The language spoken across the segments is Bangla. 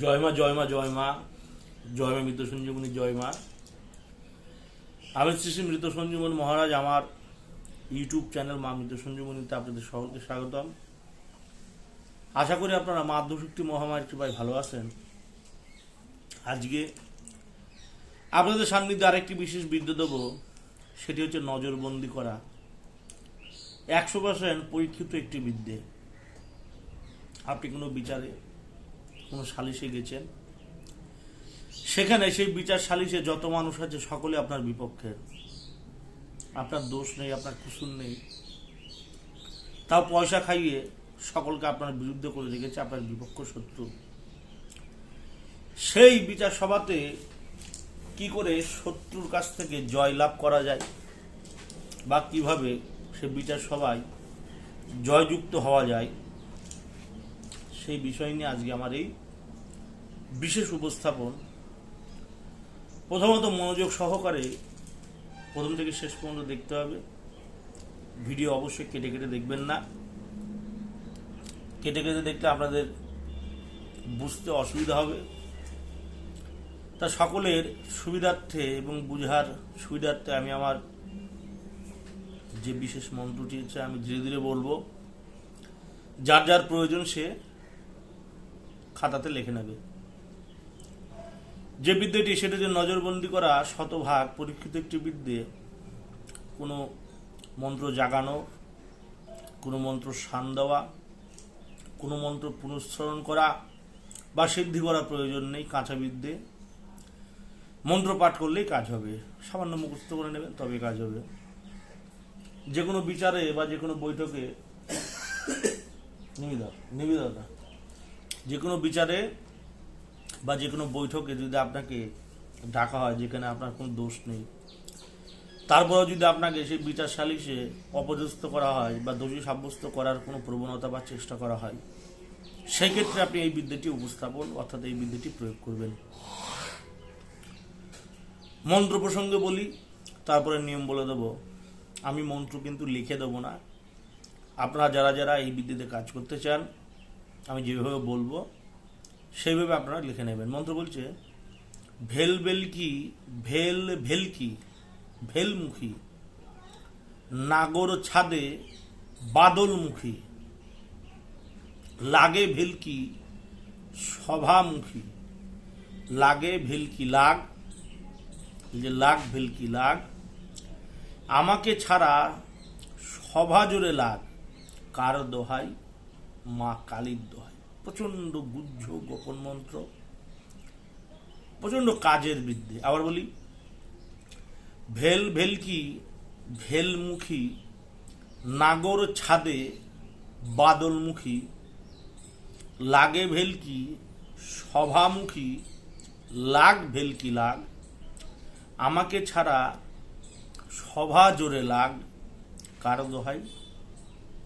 জয় মা জয় মা জয় মা। জয় মা মৃত সঞ্জীবনী, জয় মা। আমি শ্রী শ্রী মৃত সঞ্জীবনী মহারাজ, আমার ইউটিউব চ্যানেল মা মৃত সঞ্জীবনীতে আপনাদের সকলকে স্বাগতম। আশা করি আপনারা মাধ্যশক্তি মহামারী কৃপায় ভালো আছেন। আজকে আপনাদের সান্নিধ্যে আরেকটি বিশেষ বিদ্যা দেব, সেটি হচ্ছে নজরবন্দি করা। একশো পার্সেন্ট পরীক্ষিত একটি বিদ্যে। আপনি কোনো বিচারে কোনো সালিশে গেছেন। সেখানে সেই বিচার সালিশে যত মানুষ আছে, সকলে আপনার বিপক্ষে। আপনার দোষ নেই, আপনার কুসুর নেই। তাও পয়সা খাইয়ে সকলকে আপনার বিরুদ্ধে করে রেখেছে, আপনার বিপক্ষ শত্রু। সেই বিচার সভাতে কি করে শত্রুর কাছ থেকে জয় লাভ করা যায় বা কীভাবে সে বিচার সভায় জয়যুক্ত হওয়া যায় সেই বিষয় নিয়ে আজকে আমার এই বিশেষ উপস্থাপন। প্রথমত মনোযোগ সহকারে প্রথম থেকে শেষ পর্যন্ত দেখতে হবে। ভিডিও অবশ্যই কেটে কেটে দেখবেন না। কেটে কেটে দেখলে আপনাদের বুঝতে অসুবিধা হবে। তা সকলের সুবিধার্থে এবং বুঝার সুবিধার্থে আমি আমার যে বিশেষ মন্ত্রটি হচ্ছে আমি ধীরে ধীরে বলব। যার যার প্রয়োজন সে খাতাতে লিখে নেবে। যে বিদ্যাটি সেটা যে নজরবন্দি করা শতভাগ পরীক্ষিত একটি বিদ্যে কোনো মন্ত্র জাগানো, কোনো মন্ত্র শান দেওয়া, কোনো মন্ত্র পুনঃস্মরণ করা বা সিদ্ধি করা প্রয়োজন নেই, কাঁচা বিদ্যে। মন্ত্র পাঠ করলেই কাজ হবে। সামান্য মুখস্থ করে নেবেন তবে কাজ হবে। যে কোনো বিচারে বা যে কোনো বৈঠকে নিবিদা নিবিদা যে কোনো বিচারে বা যে কোনো বৈঠকে যদি আপনাকে ডাকা হয়, যেখানে আপনার কোনো দোষ নেই, তারপরেও যদি আপনাকে সেই বিচার সালিশে অপদস্থ করা হয় বা দোষী সাব্যস্ত করার কোনো প্রবণতা বা চেষ্টা করা হয় সেই ক্ষেত্রে আপনি এই বিদ্যাটি উপস্থাপন, অর্থাৎ এই বিদ্যাটি প্রয়োগ করবেন। মন্ত্র প্রসঙ্গে বলি, তারপরে নিয়ম বলে দেব, আমি মন্ত্র কিন্তু লিখে দেবো না। আপনারা যারা যারা এই বিদ্যুতে কাজ করতে চান আমি যেভাবে বলব, সেইভাবে আপনারা লিখে নেবেন। মন্ত্র বলছে, ভেল বেলকি ভেল ভেলকি ভেলমুখী নাগর ছাদে বাদলমুখী লাগে ভেলকি সভামুখী লাগে ভেলকি লাগ যে লাগ ভেলকি লাগ, আমাকে ছাড়া সভা জোরে লাগ, কার দোহাই মা কালীর দোহাই প্রচণ্ড বুদ্ধ গোপন মন্ত্র প্রচণ্ড কাজের বিদ্যে। আবার বলি, ভেল ভেলকি, ভেলমুখী, নাগর ছাদে বাদলমুখী, লাগে ভেলকি, সভামুখী, লাগ ভেলকি লাগ, আমাকে ছাড়া সভা জোরে লাগ, কার দোহাই?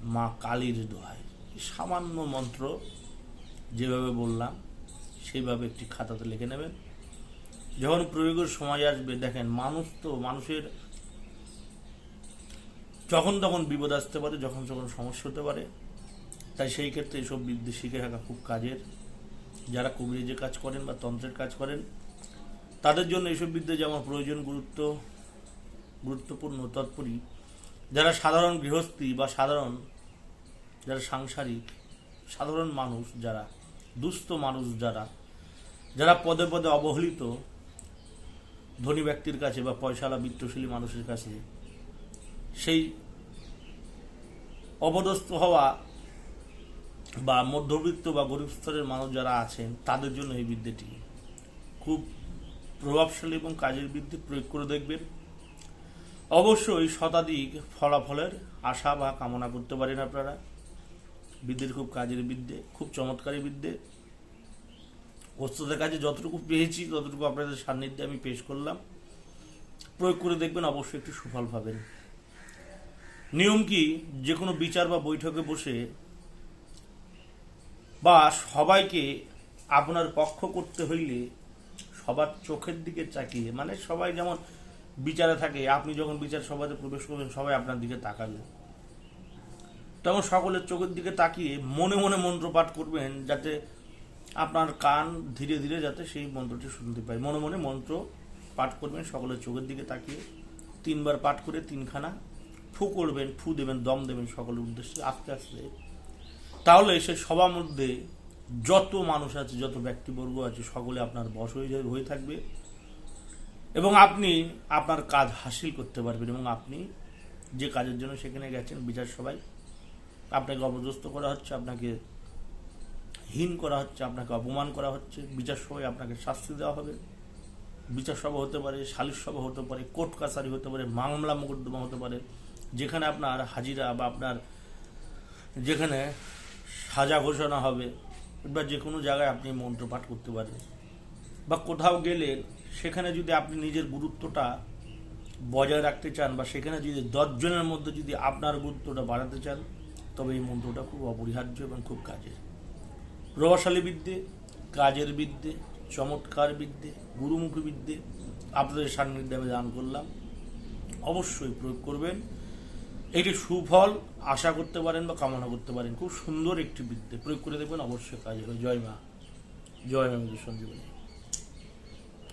মা কালীর দোহাই। সামান্য মন্ত্র যেভাবে বললাম সেইভাবে একটি খাতাতে লিখে নেবেন। যখন প্রয়োগের সময় আসবে, দেখেন মানুষ তো, মানুষের যখন তখন বিপদ আসতে পারে, যখন যখন সমস্যা হতে পারে। তাই সেই ক্ষেত্রে এইসব বিদ্যে শিখে রাখা খুব কাজের। যারা কবিরাজের কাজ করেন বা তন্ত্রের কাজ করেন, তাদের জন্য এইসব বিদ্যে যেমন প্রয়োজন, গুরুত্ব, গুরুত্বপূর্ণ, তৎপরই। যারা সাধারণ গৃহস্থী বা সাধারণ যারা সাংসারিক, সাধারণ মানুষ যারা, দুস্থ মানুষ যারা যারা পদে পদে অবহেলিত ধনী ব্যক্তির কাছে বা পয়সালা বিত্তশীলী মানুষের কাছে, সেই অপদস্থ হওয়া বা মধ্যবিত্ত বা গরিব স্তরের মানুষ যারা আছেন, তাদের জন্য এই বিদ্যাটি খুব প্রভাবশালী এবং কাজের বৃদ্ধি প্রয়োগ করে দেখবেন। অবশ্যই শতাধিক ফলাফলের আশা বা কামনা করতে পারেন আপনারা। বিদ্যের খুব কাজের বিদ্যে, খুব চমৎকারী বিদ্যে। ওস্তাদের কাছে যতটুকু পেয়েছি, ততটুকু আপনাদের সান্নিধ্যে আমি পেশ করলাম। প্রয়োগ করে দেখবেন অবশ্যই একটু সুফল পাবেন। নিয়ম কি? যে কোনো বিচার বা বৈঠকে বসে বা সবাইকে আপনার পক্ষ করতে হইলে সবার চোখের দিকে চাকিয়ে মানে সবাই যেমন বিচারে থাকে, আপনি যখন বিচার সভাতে প্রবেশ করবেন, সবাই আপনার দিকে তাকাবে তখন সকলের চোখের দিকে তাকিয়ে মনে মনে মন্ত্র পাঠ করবেন যাতে আপনার কান ধীরে ধীরে যাতে সেই মন্ত্রটি শুনতে পায়। মনে মনে মন্ত্র পাঠ করবেন, সকলের চোখের দিকে তাকিয়ে তিনবার পাঠ করে তিনখানা ফু করবেন, ফু দেবেন, দম দেবেন সকলের উদ্দেশ্যে আস্তে আস্তে। তাহলে সে সবার মধ্যে যত মানুষ আছে, যত ব্যক্তিবর্গ আছে, সকলে আপনার বশ হয়ে হয়ে থাকবে এবং আপনি আপনার কাজ হাসিল করতে পারবেন এবং আপনি যে কাজের জন্য সেখানে গেছেন, বিচার সবাই আপনাকে অপদস্থ করা হচ্ছে, আপনাকে হীন করা হচ্ছে, আপনাকে অপমান করা হচ্ছে, বিচার সভায় আপনাকে শাস্তি দেওয়া হবে, বিচার সভা হতে পারে, সালিশ সভা হতে পারে, কোর্ট কাছারি হতে পারে, মামলা মোকদ্দমা হতে পারে, যেখানে আপনার হাজিরা বা আপনার যেখানে সাজা ঘোষণা হবে বা যে কোনো জায়গায় আপনি মন্ত্র পাঠ করতে পারেন। বা কোথাও গেলে সেখানে যদি আপনি নিজের গুরুত্বটা বজায় রাখতে চান বা সেখানে যদি দশজনের মধ্যে যদি আপনার গুরুত্বটা বাড়াতে চান তবে এই মন্ত্রটা খুব অপরিহার্য এবং খুব কাজের। প্রভাবশালী বিদ্যে, কাজের বিদ্যে, চমৎকার বিদ্যে, গুরুমুখী বিদ্যে আপনাদের সান্নিধ্যে আমি দান করলাম। অবশ্যই প্রয়োগ করবেন। এটি সুফল আশা করতে পারেন বা কামনা করতে পারেন। খুব সুন্দর একটি বিদ্যে। প্রয়োগ করে দেখবেন অবশ্যই কাজ হবে জয় মা। জয় মা সঞ্জীবনী